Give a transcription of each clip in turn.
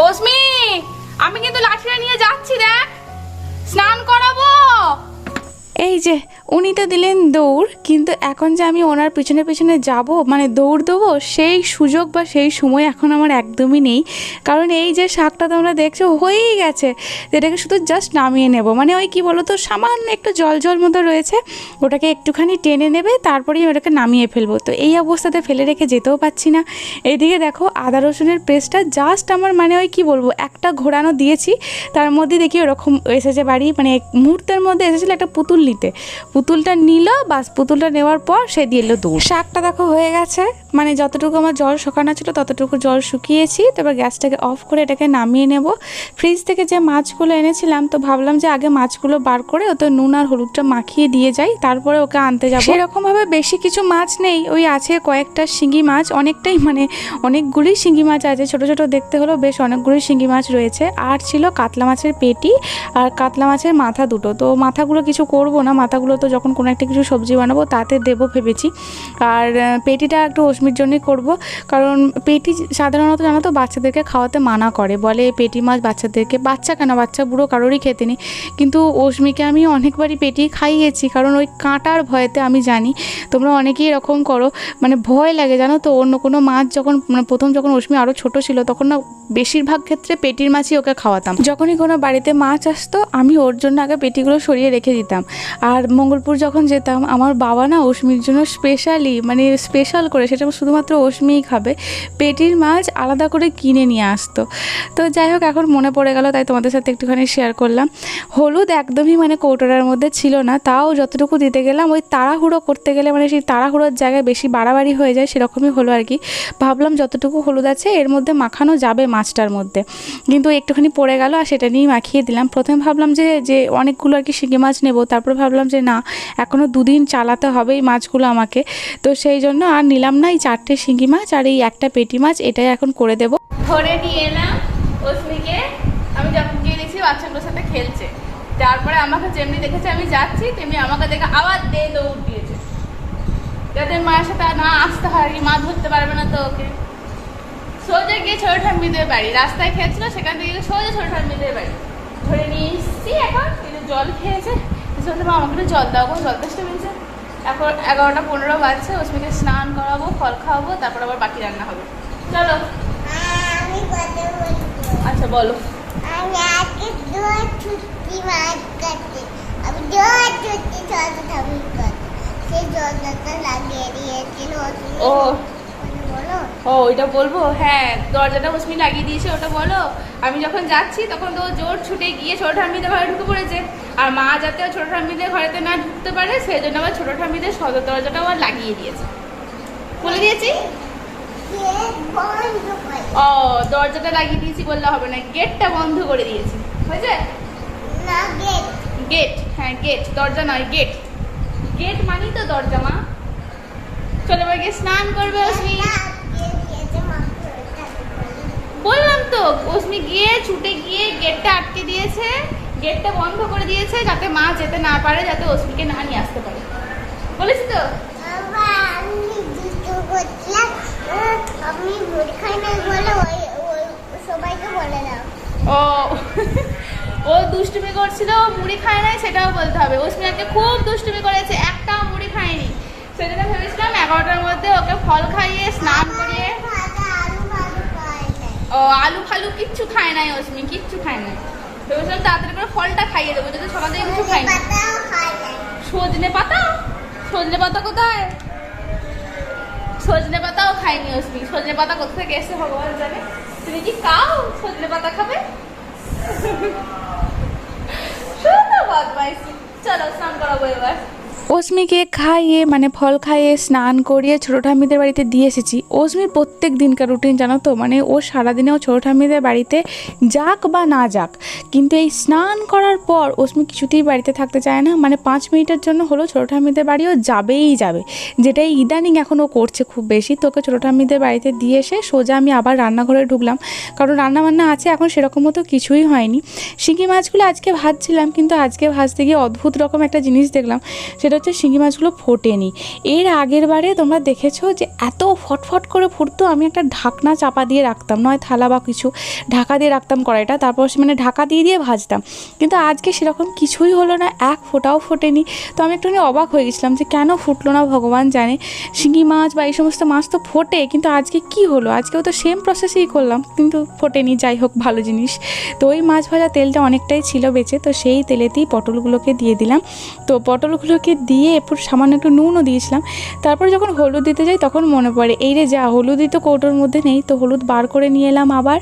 ওসমি আমি কিন্তু লাঠিটা নিয়ে যাচ্ছি দেখ। স্নান করাবো। এই যে উনি তো দিলেন দৌড়, কিন্তু এখন যে আমি ওনার পিছনে পিছনে যাব মানে দৌড় দেবো, সেই সুযোগ বা সেই সময় এখন আমার একদমই নেই। কারণ এই যে শাকটা তোমরা দেখছ, হয়েই গেছে। যেটাকে শুধু জাস্ট নামিয়ে নেব। মানে ওই কি বলো তো সামান্য একটু জল জল মতো রয়েছে, ওটাকে একটুখানি টেনে নেবে, তারপরেই ওটাকে নামিয়ে ফেলব। তো এই অবস্থাতে ফেলে রেখে যেতেও পাচ্ছি না। এইদিকে দেখো, আদা রসুনের পেস্টটা জাস্ট আমার মানে ওই কি বলব, একটা ঘোরানো দিয়েছি। তার মধ্যে দেখি ওরকম এসেছে বাড়ি মানে মুহূর্তের মধ্যে এসেছিল একটা পুতুল নিতে। পুতুলটা নিল বাস পুতুলটা নেওয়ার পর সে দিয়ে এলো দৌড়। শাকটা দেখো হয়ে গেছে। মানে যতটুকু আমার জল শুকানো ছিল ততটুকু জল শুকিয়েছি, তারপর গ্যাসটাকে অফ করে এটাকে নামিয়ে নেব। ফ্রিজ থেকে যে মাছগুলো এনেছিলাম, তো ভাবলাম যে আগে মাছগুলো বার করে ওতে নুন আর হলুদটা মাখিয়ে দিয়ে যাই, তারপরে ওকে আনতে যাব। সেরকমভাবে বেশি কিছু মাছ নেই, ওই আছে কয়েকটা শিঙ্গি মাছ, অনেকটাই মানে অনেকগুলি শিঙ্গি মাছ আছে, ছোট ছোট দেখতে হলেও বেশ অনেকগুলি শিঙ্গি মাছ রয়েছে। আর ছিল কাতলা মাছের পেটি আর কাতলা মাছের মাথা দুটো। তো মাথাগুলো কিছু করব না, মাথাগুলো তো যখন কোনো একটা কিছু সবজি বানাবো তাতে দেবো ভেবেছি। আর পেটিটা একটু অস্মির জন্যই করব। কারণ পেটি সাধারণত জানো তো বাচ্চাদেরকে খাওয়াতে মানা করে। বলে পেটি মাছ বাচ্চাদেরকে, বাচ্চা কেন? বাচ্চা বুড়ো কারোরই খেতে নি কিন্তু অস্মিকে আমি অনেকবারই পেটি খাইয়েছি। কারণ ওই কাঁটার ভয়েতে আমি জানি, তোমরা অনেকেই এরকম করো। মানে ভয় লাগে জানো তো, অন্য কোনো মাছ যখন মানে প্রথম যখন অস্মি আরও ছোট ছিল, তখন না বেশিরভাগ ক্ষেত্রে পেটির মাছই ওকে খাওয়াতাম। যখনই কোনো বাড়িতে মাছ আসতো, আমি ওর জন্য আগে পেটিগুলো সরিয়ে রেখে দিতাম। আর মঙ্গলপুর যখন যেতাম, আমার বাবা না অস্মির জন্য স্পেশালি মানে স্পেশাল করে, সেটা শুধুমাত্র অস্মিই খাবে। পেটির মাছ আলাদা করে কিনে নিয়ে আসতো। তো যাই হোক, এখন মনে পড়ে গেল, তাই তোমাদের সাথে একটুখানি শেয়ার করলাম। হলুদ একদমই মানে কৌটোটার মধ্যে ছিল না, তাও যতটুকু দিতে গেলাম, ওই তাড়াহুড়ো করতে গেলে মানে সেই তাড়াহুড়োর জায়গায় বেশি বাড়াবাড়ি হয়ে যায়, সেরকমই হলো আর কি। ভাবলাম যতটুকু হলুদ আছে, এর মধ্যে মাখানো যাবে মাছটার মধ্যে। কিন্তু একটুখানি পড়ে গেল আর সেটা নিয়েই মাখিয়ে দিলাম। প্রথমে ভাবলাম যে যে অনেকগুলো আর কি শিঙি মাছ নেব, তারপর ভাবলাম যে না এখনও দুদিন চালাতে হবে এই মাছগুলো আমাকে। তো সেই জন্য আর নিলাম না চারটে শিঙি মাছ আর এই একটা পেটি মাছ, এটাই এখন করে দেবো। ধরে নিয়ে এলাম অস্মিকে আমি যখন গিয়ে দেখছি বাচ্চাগুলোর সাথে খেলছে। তারপরে আমাকে যেমনি দেখেছে আমি যাচ্ছি, তেমনি আমাকে দেখে আবার দে দৌড় দিয়েছে। যাতে মায়ের সাথে না আসতে হয় মা ধরতে পারবে না তো ওকে সোজা গিয়ে ছোট ঠাম্মিদের বাড়ি, রাস্তায় খেয়েছিল সেখান থেকে সোজা ছোট ঠাম্মিদের বাড়ি। ধরে নিয়ে এসছি এখন কিন্তু জল খেয়েছে। মা, আমাকে জল দাও জল তেষ্টা পেয়েছে এখন এগারোটা পনেরো বাজছে অস্মিকে স্নান করাবো ফল খাওয়াবো তারপর আবার বাকি রান্না হবে। চলো। আমি আচ্ছা বলো ও ও ওইটা বলব? হ্যাঁ দরজাটা রশ্মি লাগিয়ে দিয়েছে ওটা বলো। আমি যখন যাচ্ছি তখন তো জোর ছুটে গিয়ে ছোট ঠাম্মিদের ঘরে ঢুকে পড়েছে। আর মা যাতে ছোট ঠাম্মিদের ঘরেতে না ঢুকতে পারে সেই জন্য আবার ছোট ঠাম্মিদের সদর দরজাটা আবার লাগিয়ে দিয়েছে। বলে দিয়েছি? ও দরজাটা লাগিয়ে দিয়েছি বললে হবে না। গেটটা বন্ধ করে দিয়েছি। হয়েছে? গেট। গেট হ্যাঁ গেট। দরজা নয় গেট। গেট মানি তো দরজা মা। চলো এবার গিয়ে স্নান করবে রশ্মি বললাম তো অস্মি গিয়ে ছুটে গিয়ে গেটটা আটকে দিয়েছে। গেটটা বন্ধ করে দিয়েছে যাতে মা যেতে না পারে যাতে অস্মিকে না নিয়ে আসতে পারে। বলেছি তো? ও ও দুষ্টুমি করছিল মুড়ি খায় নাই সেটাও বলতে হবে। অস্মি আজকে খুব দুষ্টুমি করেছে একটাও মুড়ি খায়নি। সেজন্য ভেবেছিলাম এগারোটার মধ্যে ওকে ফল খাইয়ে স্নান করিয়ে ভাজা আলু ভাজা খাই না ও আলু ফালু কিচ্ছু খায় নাই অস্মি কিচ্ছু খায় নাই। তাড়াতাড়ি করে ফলটা খাইয়ে দেবো, যাতে সকাল কিছু খাই সজনে পাতা? সজনে পাতা কোথায়? সজনে পাতাও খাইনি অস্মি সজনে পাতা কোথা থেকে এসে ভগবান জানে? তুমি কি খাও সজনে পাতা খাবে? চলো, স্নান করাবো এবার। অস্মিকে খাইয়ে মানে ফল খাইয়ে, স্নান করিয়ে ছোটো ঠাম্মিদের বাড়িতে দিয়ে এসেছি। অস্মির প্রত্যেক দিনকার রুটিন জানো তো? মানে ও সারাদিনেও ছোটো ঠাম্মিদের বাড়িতে যাক বা না যাক। কিন্তু এই স্নান করার পর অস্মি কিছুতেই বাড়িতে থাকতে চায় না। মানে পাঁচ মিনিটের জন্য হলো ছোটো ঠাম্মিদের বাড়িও যাবেই যাবে। যেটাই ইদানিং এখন ও করছে খুব বেশি। তোকে ছোটো ঠাম্মিদের বাড়িতে দিয়ে এসে সোজা আমি আবার রান্নাঘরে ঢুকলাম। কারণ রান্না বান্না আছে, এখন সেরকম মতো কিছুই হয়নি। শিঙি মাছগুলো আজকে ভাজছিলাম, কিন্তু আজকে ভাজতে গিয়ে অদ্ভুত রকম একটা জিনিস দেখলাম। সেটা যেটা হচ্ছে শিঙি মাছগুলো ফোটেনি। এর আগের বারে তোমরা দেখেছ যে এত ফটফট করে ফুটতো, আমি একটা ঢাকনা চাপা দিয়ে রাখতাম, নয় থালা বা কিছু, ঢাকা দিয়ে রাখতাম কড়াইটা, তারপর সে মানে ঢাকা দিয়ে দিয়ে ভাজতাম। কিন্তু আজকে সেরকম কিছুই হলো না, এক ফোঁটাও ফোটেনি। তো আমি একটুখানি অবাক হয়ে গেছিলাম যে কেন ফুটলো না, ভগবান জানে। শিঙি মাছ বা এই সমস্ত মাছ তো ফোটে, কিন্তু আজকে কি হলো? আজকেও তো সেম প্রসেসেই করলাম, কিন্তু ফোটেনি, যাই হোক, ভালো জিনিস। তো ওই মাছ ভাজা তেলটা অনেকটাই ছিল বেঁচে, তো সেই তেলেতেই পটলগুলোকে দিয়ে দিলাম। তো পটলগুলোকে দিয়ে এরপর সামান্য একটু নুনও দিয়েছিলাম। তারপর যখন হলুদ দিতে যাই তখন মনে পড়ে, এই রে যা, হলুদই তো কৌটোর মধ্যে নেই, তো হলুদ বার করে নিয়ে এলাম আবার।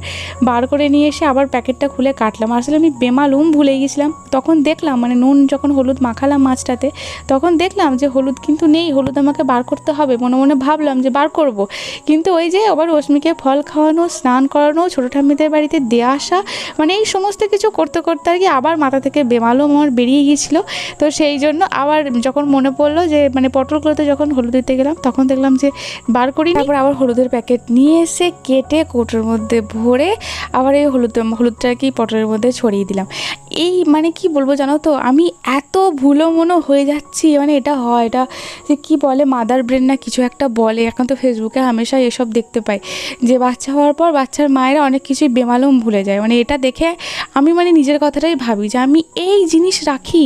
বার করে নিয়ে এসে আবার প্যাকেটটা খুলে কাটলাম। আসলে আমি বেমালুম ভুলে গেছিলাম। তখন দেখলাম মানে নুন যখন হলুদ মাখালাম মাছটাতে, তখন দেখলাম যে হলুদ কিন্তু নেই, হলুদ আমাকে বার করতে হবে মনে মনে ভাবলাম যে বার করব। কিন্তু ওই যে আবার রশ্মিকে ফল খাওয়ানো, স্নান করানো, ছোটো ঠাম্মিদের বাড়িতে দিয়ে আসা মানে এই সমস্ত কিছু করতে করতে আর কি আবার মাথা থেকে বেমালুম আমার বেরিয়ে গিয়েছিল। তো সেই জন্য আবার যখন মনে পড়ল যে মানে পটলগুলোতে যখন হলুদ দিতে গেলাম, তখন দেখলাম যে বার করি তারপর আবার হলুদের প্যাকেট নিয়ে এসে কেটে কৌটোর মধ্যে ভরে আবার এই হলুদ হলুদটা কি পটলের মধ্যে ছড়িয়ে দিলাম। এই মানে কি বলব জানো তো, আমি এত ভুলো মনো হয়ে যাচ্ছি মানে এটা হয়, এটা যে কি বলে মাদার ব্রেন না কিছু একটা বলে। এখন তো ফেসবুকে হামেশা এসব দেখতে পাই, যে বাচ্চা হওয়ার পর বাচ্চার মায়েরা অনেক কিছুই বেমালুম ভুলে যায়। মানে এটা দেখে আমি মানে নিজের কথাটাই ভাবি যে আমি এই জিনিস রাখি,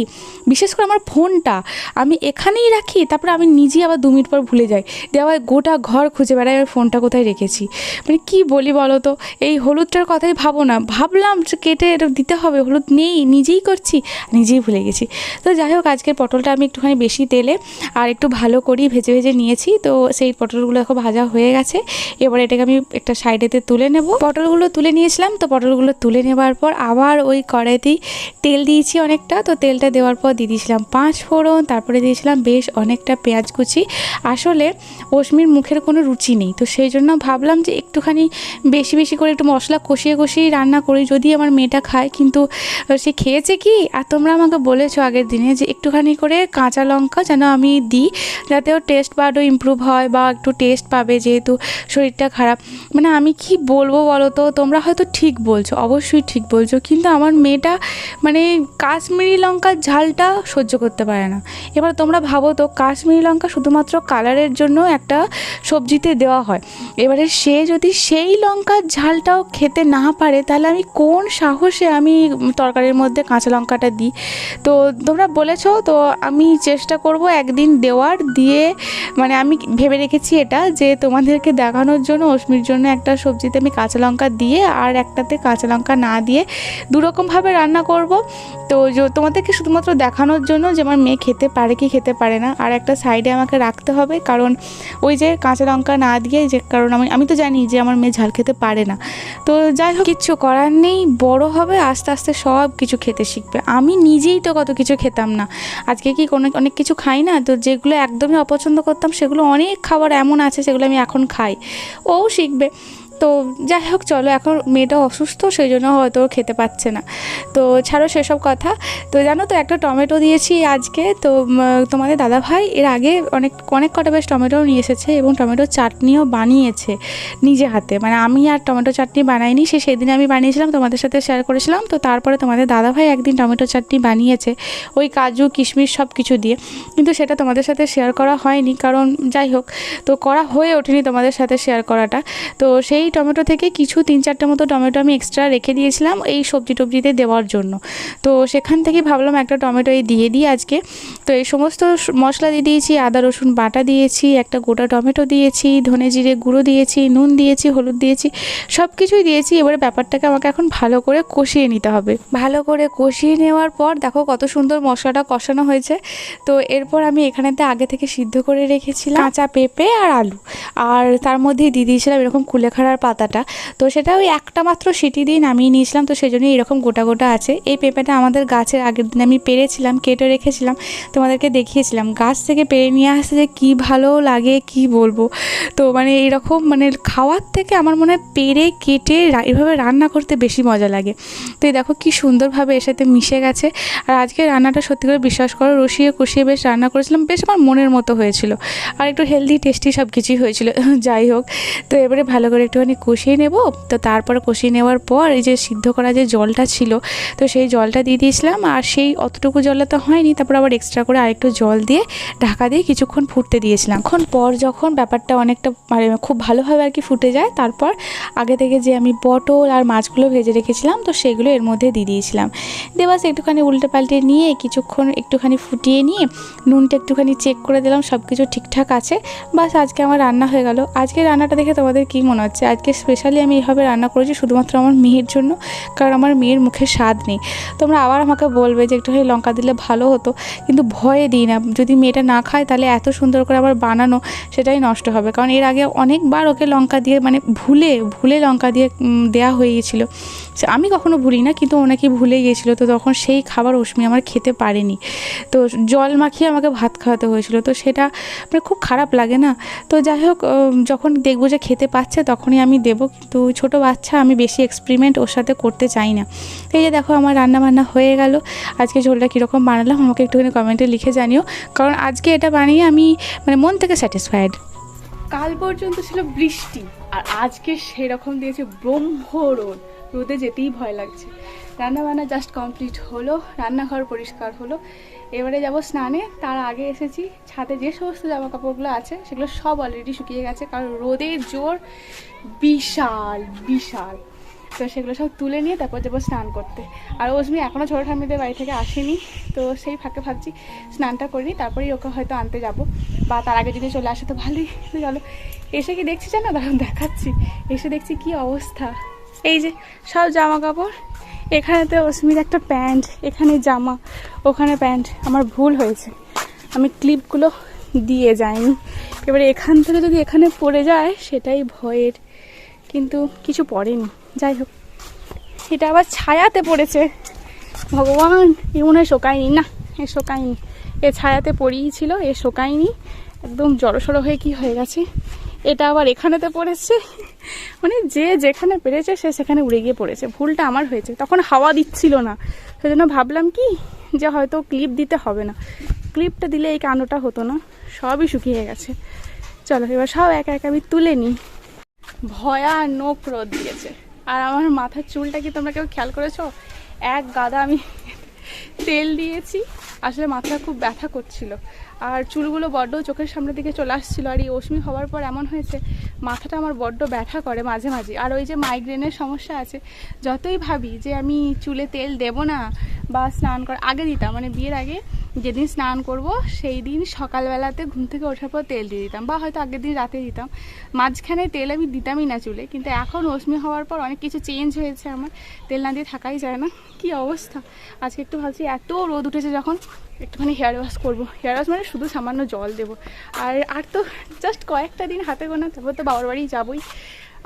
বিশেষ করে আমার ফোনটা, আমি এখানেই রাখি, তারপরে আমি নিজেই আবার দু মিনিট পর ভুলে যাই। দিয়ে আবার গোটা ঘর খুঁজে বেড়াই আমি ফোনটা কোথায় রেখেছি। মানে কি বলি বলো তো, এই হলুদটার কথাই ভাবো না। ভাবলাম যে কেটে এটা দিতে হবে, হলুদ নেই, নিজেই করছি, নিজেই ভুলে গেছি। তো যাই হোক, আজকের পটলটা আমি একটুখানি বেশি তেলে আর একটু ভালো করেই ভেজে ভেজে নিয়েছি। তো সেই পটলগুলো এখন ভাজা হয়ে গেছে। এবার এটাকে আমি একটা সাইডেতে তুলে নেব। পটলগুলো তুলে নিয়েছিলাম, তো পটলগুলো তুলে নেবার পর আবার ওই কড়াইতেই তেল দিয়েছি অনেকটা। তো তেলটা দেওয়ার পর দিয়ে দিয়েছিলাম পাঁচ ফোড়ন, তারপরে দিয়েছিলাম বেশ অনেকটা পেঁয়াজ কুচি। আসলে অশ্মির মুখের কোনো রুচি নেই, তো সেই জন্য ভাবলাম যে একটুখানি বেশি বেশি করে একটু মশলা কষিয়ে কষিয়ে রান্না করি। যদি আমার মেয়েটা খায়, কিন্তু সে খেয়েছে কি? আর তোমরা আমাকে বলেছ আগের দিনে যে একটুখানি করে কাঁচা লঙ্কা যেন আমি দিই যাতে ওর টেস্ট বাডও ইমপ্রুভ হয় বা একটু টেস্ট পাবে যেহেতু শরীরটা খারাপ। মানে আমি কি বলব বলো তো? তোমরা হয়তো ঠিক বলছো, অবশ্যই ঠিক বলছো, কিন্তু আমার মেয়েটা মানে কাশ্মীরি লঙ্কার ঝালটা সহ্য করতে পারে না। এবার তোমরা ভাবো তো, কাশ্মীরি লঙ্কা শুধুমাত্র কালারের জন্য একটা সবজিতে দেওয়া হয়। এবারে সে যদি সেই লঙ্কার ঝালটাও খেতে না পারে, তাহলে আমি কোন সাহসে আমি তরকারির মধ্যে কাঁচা লঙ্কাটা দিই? তো তোমরা বলেছ, তো আমি চেষ্টা করব একদিন দেওয়ার দিয়ে মানে আমি ভেবে রেখেছি এটা, যে তোমাদেরকে দেখানোর জন্য, অশ্মির জন্য একটা সবজিতে আমি কাঁচা লঙ্কা দিয়ে আর একটাতে কাঁচা লঙ্কা না দিয়ে দুরকমভাবে রান্না করব। তো তোমাদেরকে শুধুমাত্র দেখানোর জন্য যে আমার মেয়ে খেতে পারে কি খেতে পারে না, আর একটা সাইডে আমাকে রাখতে হবে, কারণ ওই যে কাঁচা লঙ্কা না দিয়ে যে, কারণ আমি আমি তো জানি যে আমার মেয়ে ঝাল খেতে পারে না। তো যাই হোক কিচ্ছু করার নেই, বড় হবে, আস্তে আস্তে সব কিছু খেতে শিখবে। আমি নিজেই তো কত কিছু খেতাম না। আজকে কি কোনো, অনেক কিছু খাই না? তো যেগুলো একদমই অপছন্দ করতাম, সেগুলো অনেক খাবার এমন আছে, সেগুলো আমি এখন খাই। ও শিখবে। তো যাই হোক, চলো, এখন মেয়েটা অসুস্থ, সেই জন্য হয়তো খেতে পাচ্ছে না। তো ছাড়ো সেসব কথা। তো জানো তো, একটা টমেটো দিয়েছি আজকে। তো তোমাদের দাদা ভাই এর আগে অনেক অনেক কটা বেশ টমেটো নিয়ে এসেছে এবং টমেটো চাটনিও বানিয়েছে নিজে হাতে। মানে আমি আর টমেটো চাটনি বানাইনি, সে সেদিন আমি বানিয়েছিলাম, তোমাদের সাথে শেয়ার করেছিলাম। তো তারপরে তোমাদের দাদা ভাই একদিন টমেটো চাটনি বানিয়েছে, ওই কাজু, কিশমিশ সব কিছু দিয়ে। কিন্তু সেটা তোমাদের সাথে শেয়ার করা হয়নি, কারণ যাই হোক, তো করা হয়ে ওঠেনি তোমাদের সাথে শেয়ার করাটা। তো সেই টমেটো থেকে কিছু তিন চারটে মতো টমেটো আমি এক্সট্রা রেখে দিয়েছিলাম এই সবজি টবজিতে দেওয়ার জন্য। তো সেখান থেকে ভাবলাম একটা টমেটো এই দিয়ে দিই আজকে। তো এই সমস্ত মশলা দিয়ে দিয়েছি আদা রসুন বাটা দিয়েছি একটা গোটা টমেটো দিয়েছি ধনে জিরে গুঁড়ো দিয়েছি নুন দিয়েছি হলুদ দিয়েছি সব কিছুই দিয়েছি। এবারে ব্যাপারটাকে আমাকে এখন ভালো করে কষিয়ে নিতে হবে। ভালো করে কষিয়ে নেওয়ার পর দেখো কত সুন্দর মশলাটা কষানো হয়েছে। তো এরপর আমি এখানেতে আগে থেকে সিদ্ধ করে রেখেছিলাম। কাঁচা পেঁপে আর আলু। আর তার মধ্যেই দিয়ে দিয়েছিলাম এরকম কুলেখাড়ার পাতাটা। তো সেটা ওই একটা মাত্র সিটি দিয়ে নামিয়ে নিয়েছিলাম, তো সেই জন্য এরকম গোটা গোটা আছে। এই পেঁপেটা আমাদের গাছের আগের দিন আমি পেরেছিলাম, কেটে রেখেছিলাম, তোমাদেরকে দেখিয়েছিলাম। গাছ থেকে পেরে নিয়ে আসতে যে কী ভালো লাগে, কি বলব? তো মানে এরকম মানে খাওয়ার থেকে আমার মনে হয় পেরে কেটে এভাবে রান্না করতে বেশি মজা লাগে। তো দেখো কি সুন্দরভাবে এর সাথে মিশে গেছে। আর আজকে রান্নাটা সত্যি করে বিশ্বাস করো, রসিয়ে কষিয়ে বেশ রান্না করেছিলাম, বেশ আমার মনের মতো হয়েছিল। আর একটু হেলদি টেস্টি সব কিছুই হয়েছিল। যাই হোক, তো এবারে ভালো করে একটু একটুখানি কষিয়ে নেব। তো তারপর কষিয়ে নেওয়ার পর এই যে সিদ্ধ করা যে জলটা ছিল, তো সেই জলটা দিয়ে দিয়েছিলাম। আর সেই অতটুকু জলে তো হয়নি, তারপর আবার এক্সট্রা করে আরেকটু জল দিয়ে ঢাকা দিয়ে কিছুক্ষণ ফুটতে দিয়েছিলাম। এখন পর যখন ব্যাপারটা অনেকটা মানে খুব ভালোভাবে আর কি ফুটে যায়, তারপর আগে থেকে যে আমি পটল আর মাছগুলো ভেজে রেখেছিলাম, তো সেগুলো এর মধ্যে দিয়ে দিয়েছিলাম। দিয়ে বাস একটুখানি উল্টে পাল্টে নিয়ে কিছুক্ষণ একটুখানি ফুটিয়ে নিয়ে নুনটা একটুখানি চেক করে দিলাম সব কিছু ঠিকঠাক আছে। বাস আজকে আমার রান্না হয়ে গেল। আজকে রান্নাটা দেখে তোমাদের কী মনে হচ্ছে? আজকে স্পেশালি আমি এইভাবে রান্না করেছি শুধুমাত্র আমার মেয়ের জন্য, কারণ আমার মেয়ের মুখে স্বাদ নেই। তোমরা আবার আমাকে বলবে যে একটুখানি লঙ্কা দিলে ভালো হতো, কিন্তু ভয়ে দিই না। যদি মেয়েটা না খায় তাহলে এত সুন্দর করে আবার বানানো, সেটাই নষ্ট হবে। কারণ এর আগে অনেকবার ওকে লঙ্কা দিয়ে মানে ভুলে ভুলে লঙ্কা দিয়ে দেয়া হয়ে গেছিল সে- আমি কখনো ভুলি না, কিন্তু ওনাকে ভুলে গিয়েছিল। তো তখন সেই খাবার অশ্মি আমার খেতে পারেনি। তো জল মাখিয়ে আমাকে ভাত খাওয়াতে হয়েছিল। তো সেটা মানে খুব খারাপ লাগে না। তো যাই হোক যখন দেখব যে খেতে পাচ্ছে তখনই আমি দেবো, কিন্তু ছোট বাচ্চা আমি বেশি এক্সপেরিমেন্ট ওর সাথে করতে চাই না। এই যে দেখো আমার রান্না বান্না হয়ে গেল। আজকে ঝোলটা কীরকম বানালাম আমাকে একটুখানি কমেন্টে লিখে জানিও। কারণ আজকে এটা বানিয়ে আমি মানে মন থেকে স্যাটিসফাইড কাল পর্যন্ত ছিল বৃষ্টি, আর আজকে সেরকম দিয়েছে ব্রহ্মরোদ। রোদে যেতেই ভয় লাগছে। রান্না বান্না জাস্ট কমপ্লিট হলো, রান্নাঘর পরিষ্কার হলো। এবারে যাব স্নানে, তার আগে এসেছি। ছাদে যে সমস্ত জামা কাপড়গুলো আছে, সেগুলো সব অলরেডি শুকিয়ে গেছে, কারণ রোদের জোর বিশাল বিশাল। তো সেগুলো সব তুলে নিয়ে তারপর যাব স্নান করতে। আর ওজমি এখনও ছোটো ঠাম্মিদের বাড়ি থেকে আসেনি, তো সেই ফাঁকে ভাবছি স্নানটা করিনি তারপরেই ওকে হয়তো আনতে যাব। বা তার আগে যদি চলে আসে তো ভালোই। চলো, এসে কি দেখছি জানো? দাঁড়ান দেখাচ্ছি। এসে দেখছি কি অবস্থা। এই যে, সব জামা কাপড় এখানেতে অস্মির একটা প্যান্ট, এখানে জামা, ওখানে প্যান্ট। আমার ভুল হয়েছে। আমি ক্লিপগুলো দিয়ে যাইনি। এবারে এখান থেকে যদি এখানে পড়ে যায়, সেটাই ভয়ের। কিন্তু কিছু পড়েনি। যাই হোক, এটা আবার ছায়াতে পড়েছে। ভগবান, এ মনে হয় শোকায়নি। না, এ শোকায়নি। এ ছায়াতে পড়েই ছিল এ শোকায়নি। একদম জড়সড়ো হয়ে কি হয়ে গেছে? এটা আবার এখানেতে পড়েছে। মানে যে যেখানে পেরেছে, সে সেখানে উড়ে গিয়ে পড়েছে। ভুলটা আমার হয়েছে। তখন হাওয়া দিচ্ছিল না। সেজন্য ভাবলাম কি, যে হয়তো ক্লিপ দিতে হবে না। ক্লিপটা দিলে এই কাণ্ডটা হতো না। সবই শুকিয়ে গেছে। চলো, এবার সব একা একা আমি তুলে নিই। ভয়ানক রোদ দিয়েছে। আর আমার মাথার চুলটা কি তোমরা কেউ খেয়াল করেছ? এক গাদা আমি তেল দিয়েছি। আসলে মাথা খুব ব্যথা করছিল। আর চুলগুলো বড্ড চোখের সামনের দিকে চলে আসছিল। আর এই অশ্মি হওয়ার পর এমন হয়েছে, মাথাটা আমার বড্ড ব্যথা করে মাঝে মাঝে। আর ওই যে মাইগ্রেনের সমস্যা আছে, যতই ভাবি যে আমি চুলে তেল দেব না বা স্নান কর আগে দিতাম মানে বিয়ের আগে যেদিন স্নান করব, সেই দিন সকালবেলাতে ঘুম থেকে ওঠার পর তেল দিয়ে দিতাম, বা হয়তো আগের দিন রাতে দিতাম। মাঝখানে তেল আমি দিতামই না চুলে, কিন্তু এখন রশ্মি হওয়ার পর অনেক কিছু চেঞ্জ হয়েছে আমার। তেল না দিয়ে থাকাই যায় না। কি অবস্থা? আজকে একটু ভাবছি, এত রোদ উঠেছে যখন একটুখানি হেয়ার ওয়াশ করব। হেয়ার ওয়াশ মানে শুধু সামান্য জল দেবো। আর আর তো জাস্ট কয়েকটা দিন হাতে গোনা, তারপর তো বাবার বাড়ি যাবোই।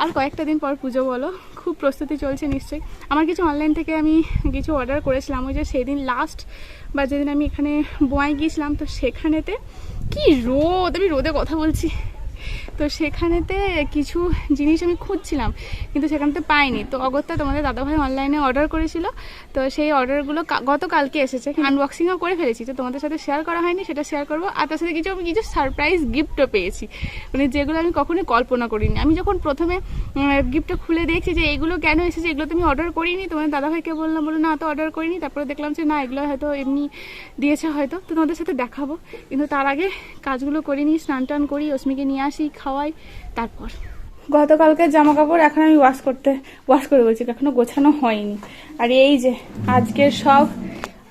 আর কয়েকটা দিন পর পুজো বলো, খুব প্রস্তুতি চলছে নিশ্চয়ই। আমার কিছু অনলাইন থেকে আমি কিছু অর্ডার করেছিলাম, ওই যে সেদিন লাস্ট বা যেদিন আমি এখানে বোয়াই গিয়েছিলাম, তো সেখানেতে কি রোদ, আমি রোদে কথা বলছি। তো সেখানেতে কিছু জিনিস আমি খুঁজছিলাম, কিন্তু সেখানেতে পাইনি। তো অগত্যা তোমাদের দাদাভাই অনলাইনে অর্ডার করেছিল। তো সেই অর্ডারগুলো গতকালকে এসেছে। আনবক্সিংও করে ফেলেছি। তো তোমাদের সাথে শেয়ার করা হয়নি, সেটা শেয়ার করব। আর তার সাথে কিছু আমি কিছু সারপ্রাইজ গিফটও পেয়েছি। মানে যেগুলো আমি কখনোই কল্পনা করিনি। আমি যখন প্রথমে গিফটটা খুলে দেখছি যে এগুলো কেন এসেছে, এগুলো তো আমি অর্ডার করিনি। তোমাদের দাদাভাইকে বললাম বলে না, তো অর্ডার করিনি। তারপরে দেখলাম যে, না, এগুলো হয়তো এমনি দিয়েছে হয়তো। তো তোমাদের সাথে দেখাবো। কিন্তু তার আগে কাজগুলো করিনি স্নান টান করি অস্মিকে নিয়ে আসি খাওয়াই, তারপর। গতকালকে জামা কাপড় এখন আমি ওয়াশ করতে ওয়াশ করে বলছি, এখনও গোছানো হয়নি। আর এই যে, আজকের সব,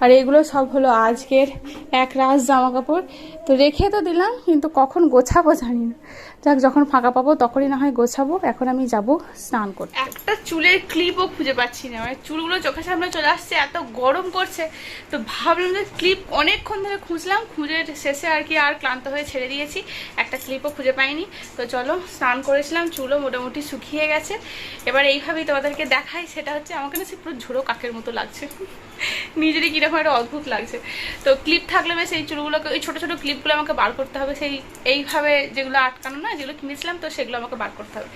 আর এগুলো সব হলো আজকের এক রাস জামা কাপড় তো রেখে তো দিলাম, কিন্তু কখন গোছাবো জানি না। যাক, যখন ফাঁকা পাবো তখনই না হয় গোছাবো, এখন আমি যাব স্নান করতে। একটা চুলের ক্লিপও খুঁজে পাচ্ছি না মানে চুলগুলো চোখের সামনে চলে আসছে, এত গরম করছে তো ভাবলাম যে ক্লিপ অনেকক্ষণ ধরে খুঁজলাম, খুঁজে শেষে আর কি আর ক্লান্ত হয়ে ছেড়ে দিয়েছি, একটা ক্লিপও খুঁজে পাইনি। তো চলো, স্নান করেছিলাম, চুলও মোটামুটি শুকিয়ে গেছে। এবার এইভাবেই তোমাদেরকে দেখাই, সেটা হচ্ছে আমাকে না সে পুরো ঝুড়ো কাকের মতো লাগছে। নিজেরই কীরকম একটা অদ্ভুত লাগছে। তো ক্লিপ থাকলে এই চুলগুলোকে, ওই ছোটো ছোটো ক্লিপগুলো আমাকে বার করতে হবে, সেই, এইভাবে যেগুলো আটকানো না যেগুলো কিনেছিলাম, তো সেগুলো আমাকে বার করতে হবে।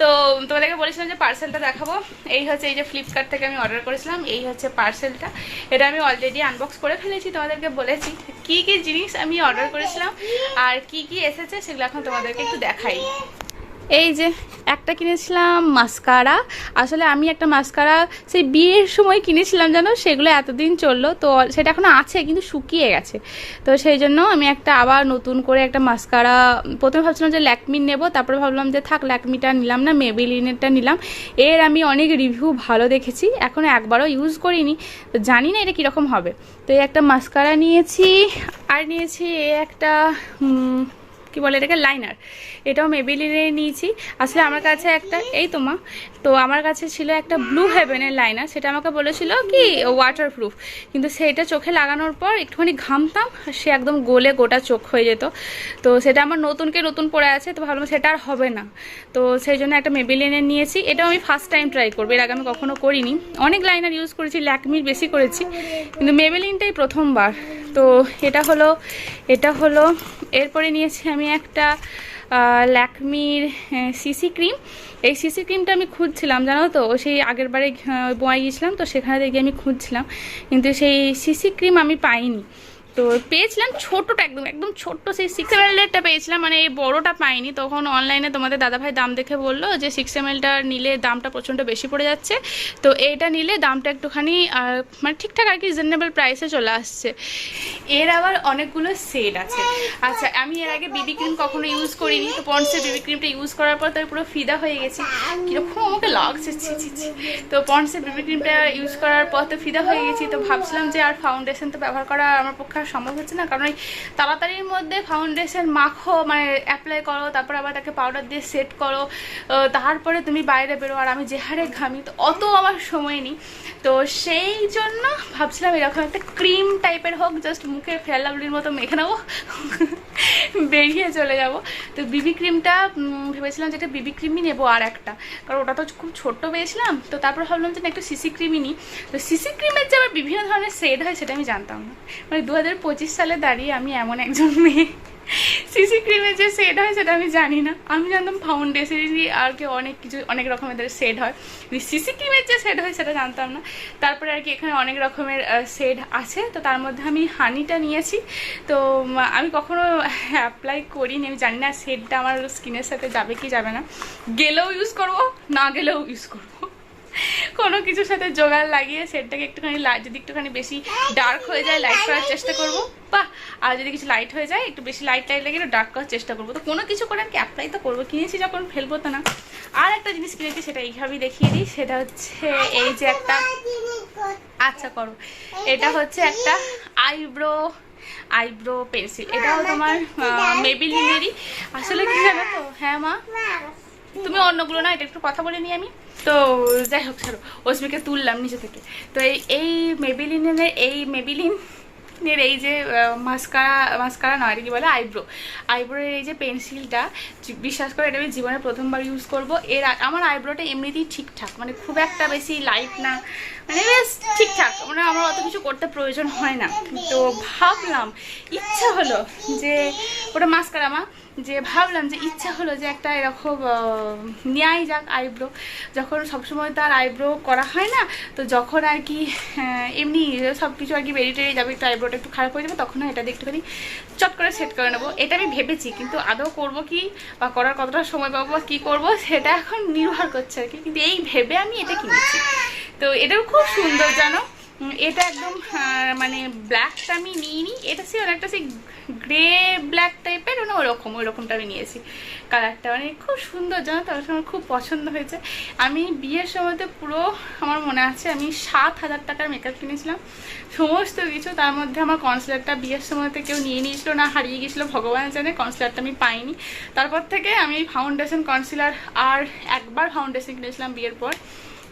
তো তোমাদেরকে বলেছিলাম যে পার্সেলটা দেখাবো। এই হচ্ছে এই যে ফ্লিপকার্ট থেকে আমি অর্ডার করেছিলাম, এই হচ্ছে পার্সেলটা এটা আমি অলরেডি আনবক্স করে ফেলেছি, তোমাদেরকে বলেছি। কি কি জিনিস আমি অর্ডার করেছিলাম আর কি কি এসেছে, সেগুলো এখন তোমাদেরকে একটু দেখাই। এই যে একটা কিনেছিলাম মাস্কারা। আসলে আমি একটা মাস্কারা সেই বিয়ের সময় কিনেছিলাম, জানো? সেগুলো এতদিন চলল, তো সেটা এখনও আছে, কিন্তু শুকিয়ে গেছে। তো সেই জন্য আমি একটা আবার নতুন করে একটা মাস্কারা, প্রথমে ভাবছিলাম যে ল্যাকমির নেব, তারপরে ভাবলাম যে থাক, ল্যাকমিটা নিলাম না, মেবিলিনেরটা নিলাম। এর আমি অনেক রিভিউ ভালো দেখেছি এখনও একবারও ইউজ করিনি, তো জানি না এটা কীরকম হবে। তো এই একটা মাস্কারা নিয়েছি, আর নিয়েছি এই একটা কি বলে এটাকে? লাইনার এটাও মেবিলিনে নিয়েছি। আসলে আমার কাছে একটা, এই তো মা, তো আমার কাছে ছিল একটা ব্লু হেভেনের লাইনার সেটা আমাকে বলেছিল কি ওয়াটার প্রুফ কিন্তু সেটা চোখে লাগানোর পর একটুখানি ঘামতাম সে একদম গোলে গোটা চোখ হয়ে যেত। তো সেটা আমার নতুনকে নতুন পড়ে আছে, তো ভাবলাম সেটা আর হবে না। তো সেই জন্য একটা মেবিলিনের নিয়েছি। এটাও আমি ফার্স্ট টাইম ট্রাই করব, এর আগে আমি কখনো করিনি। অনেক লাইনার ইউজ করেছি ল্যাকমির বেশি করেছি। কিন্তু মেবেলিনটাই প্রথমবার। তো এটা হলো এটা হলো। এরপরে নিয়েছি আমি একটা ল্যাকমির সিসি ক্রিম। এই সিসি ক্রিমটা আমি খুঁজছিলাম, জানো তো? সেই আগের বারে বোয়াই গিয়েছিলাম, তো সেখানে দেখে আমি খুঁজছিলাম। কিন্তু সেই সিসি ক্রিম আমি পাইনি। তো পেয়েছিলাম ছোটোটা একদম একদম ছোট্ট, সেই সিক্স এম এলটা পেয়েছিলাম মানে এই বড়োটা পাইনি। তখন অনলাইনে তোমাদের দাদাভাই দাম দেখে বলল যে সিক্স এম এলটা নিলে দামটা প্রচণ্ড বেশি পড়ে যাচ্ছে। তো এইটা নিলে দামটা একটুখানি মানে ঠিকঠাক আর কি রিজনেবল প্রাইসে চলে আসছে। এর আবার অনেকগুলো সেট আছে। আচ্ছা আমি এর আগে বিবি ক্রিম কখনো ইউজ করিনি, তো পন্ডসের বিবি ক্রিমটা ইউজ করার পর তো আমি পুরো ফিদা হয়ে গেছি। কীরকম আমাকে লাগছে তো পন্ডসের বিবি ক্রিমটা ইউজ করার পর তো ফিদা হয়ে গেছি, তো ভাবছিলাম যে আর ফাউন্ডেশন তো ব্যবহার করা আমার পক্ষে সম্ভব হচ্ছে না। কারণ ওই তাড়াতাড়ির মধ্যে ফাউন্ডেশন মাখো মানে অ্যাপ্লাই করো, তারপর আবার তাকে পাউডার দিয়ে সেট করো তারপরে তুমি বাইরে বেরো। আর আমি যে হারে ঘামি, তো অত আমার সময় নেই। তো সেই জন্য ভাবছিলাম এরকম একটা ক্রিম টাইপের হোক জাস্ট মুখে ফেয়ার লাভলির মতো মেখে নেব, বেরিয়ে চলে যাব। তো বিবি ক্রিমটা ভেবেছিলাম যে একটা বিবি ক্রিমই নেব আর একটা। কারণ ওটা তো খুব ছোট্ট পেয়েছিলাম। তো তারপর ভাবলাম যে একটু সিসি ক্রিমই নিই। তো সিসি ক্রিমের যে আবার বিভিন্ন ধরনের শেড হয়, সেটা আমি জানতাম না। মানে দু হাজার পঁচিশ সালে দাঁড়িয়ে আমি এমন একজন মেয়ে। সিসি ক্রিমের যে শেড হয়, সেটা আমি জানি না। আমি জানতাম ফাউন্ডেশনেরই আর কি অনেক কিছু, অনেক রকমের শেড হয়। সিসি ক্রিমের যে শেড হয়, সেটা জানতাম না। তারপরে আর কি এখানে অনেক রকমের শেড আছে। তো তার মধ্যে আমি হানিটা নিয়েছি। তো আমি কখনো অ্যাপ্লাই করিনি, আমি জানি না শেডটা আমার স্কিনের সাথে যাবে কি যাবে না। গেলেও ইউজ করব, না গেলেও ইউজ করব। কোনো কিছুর সাথে জোগাড় লাগিয়ে সেটটাকে একটুখানি যদি একটুখানি বেশি ডার্ক হয়ে যায় লাইট করার চেষ্টা করব। বা আর যদি কিছু লাইট হয়ে যায়, একটু বেশি লাইট লাইট লাগিয়ে ডার্ক করার চেষ্টা করব। তো কোনো কিছু করে আর কি অ্যাপ্লাই তো করব, কিনেছি যখন, ফেলব তো না। আর একটা জিনিস কিনেছি, সেটা এইভাবেই দেখিয়ে দিই, সেটা হচ্ছে এই যে একটা আচ্ছা করো। এটা হচ্ছে একটা আইব্রো আইব্রো পেন্সিল এটাও তোমার মেবি মেবিলিনেরই আসলে কি জানো তো? হ্যাঁ মা? তুমি অন্যগুলো না, এটা একটু কথা বলে নিই আমি। তো যাই হোক, ছাড়ো। ওসমিকে তুললাম নিচে থেকে। তো এই এই মেবিলিনের এই মেবিলিন এর এই যে মাস্কারা মাস্কারা নয় কি বলে আইব্রো আইব্রোর এই যে পেন্সিলটা বিশ্বাস করে, এটা আমি জীবনে প্রথমবার ইউজ করব। এর আমার আইব্রোটা এমনিতেই ঠিকঠাক। মানে খুব একটা বেশি লাইট না। মানে ঠিকঠাক। মানে আমার অত কিছু করতে প্রয়োজন হয় না। তো ভাবলাম ইচ্ছা হলো যে ওটা মাস্কারা মা যে ভাবলাম যে ইচ্ছা হলো যে একটা এরকম আহ, নেওয়াই যাক আইব্রো যখন সবসময় তার আইব্রো করা হয় না তো যখন আর কি এমনি সব কিছু আর কি বেরিয়ে টেরিয়ে যাবে একটু আইব্রোটা একটু খারাপ হয়ে যাবে তখন এটা দিয়ে একটুখানি চট করে সেট করে নেব। এটা আমি ভেবেছি কিন্তু আদৌ করব কি বা করার কতটা সময় পাবো বা কী করব সেটা এখন নির্ভর করছে আর কি। কিন্তু এই ভেবে আমি এটা কিনেছি। তো এটাও খুব সুন্দর, জানো? এটা একদম মানে ব্ল্যাকটা আমি নিইনি। এটা সে অনেকটা সেই গ্রে ব্ল্যাক টাইপের না ওরকম ওই রকমটা আমি নিয়েছি কালারটা মানে খুব সুন্দর, জানো তো? আমার খুব পছন্দ হয়েছে। আমি বিয়ের সময়তে পুরো, আমার মনে আছে, আমি সাত হাজার টাকার মেকআপ কিনেছিলাম। সমস্ত কিছু তার মধ্যে আমার কনসিলারটা বিয়ের সময়তে কেউ নিয়ে নিয়েছিল না, হারিয়ে গিয়েছিল ভগবান জানে কনসিলারটা আমি পাইনি। তারপর থেকে আমি ফাউন্ডেশন কনসিলার আর একবার ফাউন্ডেশন কিনেছিলাম বিয়ের পর।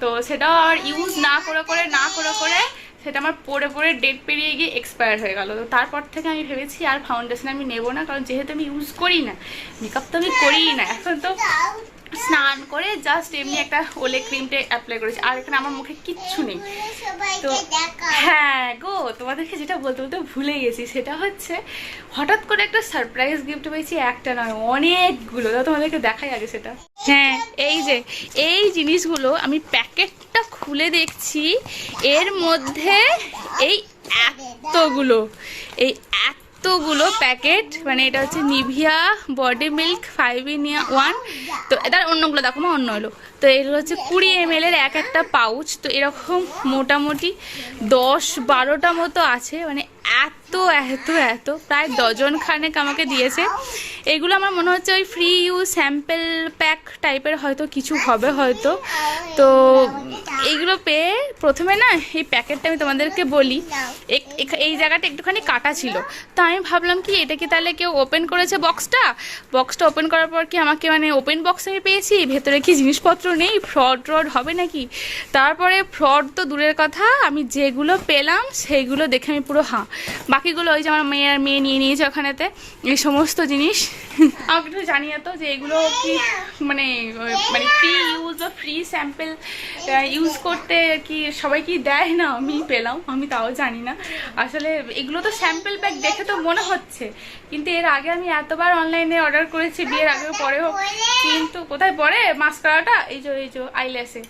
তো সেটা আর ইউজ না করে করে, না করে করে সেটা আমার পরে পরে ডেট পেরিয়ে গিয়ে এক্সপায়ার হয়ে গেল। তো তারপর থেকে আমি ভেবেছি আর ফাউন্ডেশন আমি নেব না, কারণ যেহেতু আমি ইউজ করি না মেকআপ তো আমি করিই না। এখন তো স্নান করে জাস্ট এমনি একটা ওলে ক্রিমটা অ্যাপ্লাই করেছি। আর এখানে আমার মুখে কিচ্ছু নেই। তো হ্যাঁ গো, তোমাদেরকে যেটা বলতে বলতে ভুলে গেছি, সেটা হচ্ছে হঠাৎ করে একটা সারপ্রাইজ গিফট পেয়েছি, একটা নয়, অনেকগুলো। তোমাদেরকে দেখাই আগে সেটা। হ্যাঁ এই যে, এই জিনিসগুলো আমি প্যাকেটটা খুলে দেখছি, এর মধ্যে এই এতগুলো, এই এতগুলো প্যাকেট? মানে এটা হচ্ছে Nivea body milk five in one তো এটার অন্যগুলো দেখো, মা, অন্য হলো তো এগুলো হচ্ছে কুড়ি এম এর এক একটা পাউচ তো এরকম মোটামুটি দশ বারোটা মতো আছে। মানে এত এত এত, প্রায় ডজন খানেক আমাকে দিয়েছে। এগুলো আমার মনে হচ্ছে ওই ফ্রি ইউজ স্যাম্পেল প্যাক টাইপের হয়তো কিছু হবে হয়তো। তো এইগুলো পেয়ে প্রথমে না এই প্যাকেটটা আমি তোমাদেরকে বলি এই জায়গাটা একটুখানি কাটা ছিল। তো আমি ভাবলাম কি, এটা কি তাহলে কেউ ওপেন করেছে বক্সটা বক্সটা ওপেন করার পর কি আমাকে মানে ওপেন বক্স আমি পেয়েছি? ভেতরে কি জিনিসপত্র নেই? ফ্রড ট্রড হবে নাকি? তারপরে ফ্রড তো দূরের কথা, আমি যেগুলো পেলাম, সেইগুলো দেখে আমি পুরো হাঁ বাকিগুলো ওই যে আমার মেয়ের মেয়ে নিয়ে নিয়েছে ওখানেতে, এই সমস্ত জিনিস। আমাকে একটু জানিয়ে তো যে এগুলো কি মানে মানে ফ্রি ইউজ বা ফ্রি স্যাম্পেল ইউজ করতে কি সবাই কি দেয়? না, আমি পেলাম, আমি তাও জানি না। আসলে এগুলো তো স্যাম্পেল প্যাক দেখে তো মনে হচ্ছে। কিন্তু এর আগে আমি এতবার অনলাইনে অর্ডার করেছি, বিয়ের আগেও পরেও। কিন্তু কোথায় পরে? মাস্কারাটা এই যে এই যে আইল্যাসে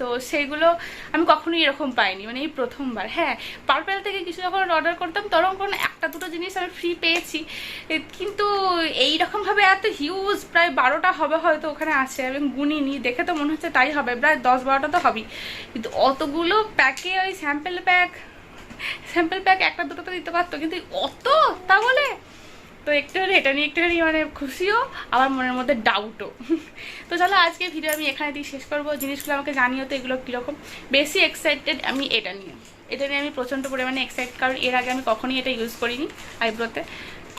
তো সেইগুলো আমি কখনোই এরকম পাইনি মানে এই প্রথমবার। হ্যাঁ পার্পেল থেকে কিছু যখন অর্ডার করতাম, তখন একটা দুটো জিনিস আমি ফ্রি পেয়েছি। কিন্তু এই রকমভাবে এত হিউজ প্রায় বারোটা হবে হয়তো ওখানে আছে, আমি গুনিনি, দেখে তো মনে হচ্ছে তাই হবে, প্রায় দশ বারোটা তো হবেই। কিন্তু অতগুলো প্যাকে, ওই স্যাম্পেল প্যাক স্যাম্পেল প্যাক একটা দুটো তো দিতে পারতো, কিন্তু অত তা বলে তো একটুখানি এটা নিয়ে একটুখানি মানে খুশিও আমার মনের মধ্যে ডাউটও তো চলো আজকে ভিডিও আমি এখানে দিয়ে শেষ করব। জিনিসগুলো আমাকে জানিও তো এগুলো কীরকম। বেশি এক্সাইটেড আমি এটা নিয়ে। এটা নিয়ে আমি প্রচণ্ড পরিমাণে এক্সাইট কারণ এর আগে আমি কখনোই এটা ইউজ করিনি আইব্রোতে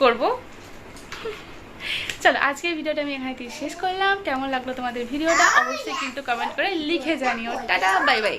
করব। চলো আজকের ভিডিওটা আমি এখানে দিয়ে শেষ করলাম। কেমন লাগল তোমাদের ভিডিওটা অবশ্যই কিন্তু কমেন্ট করে লিখে জানিও। Tata bye bye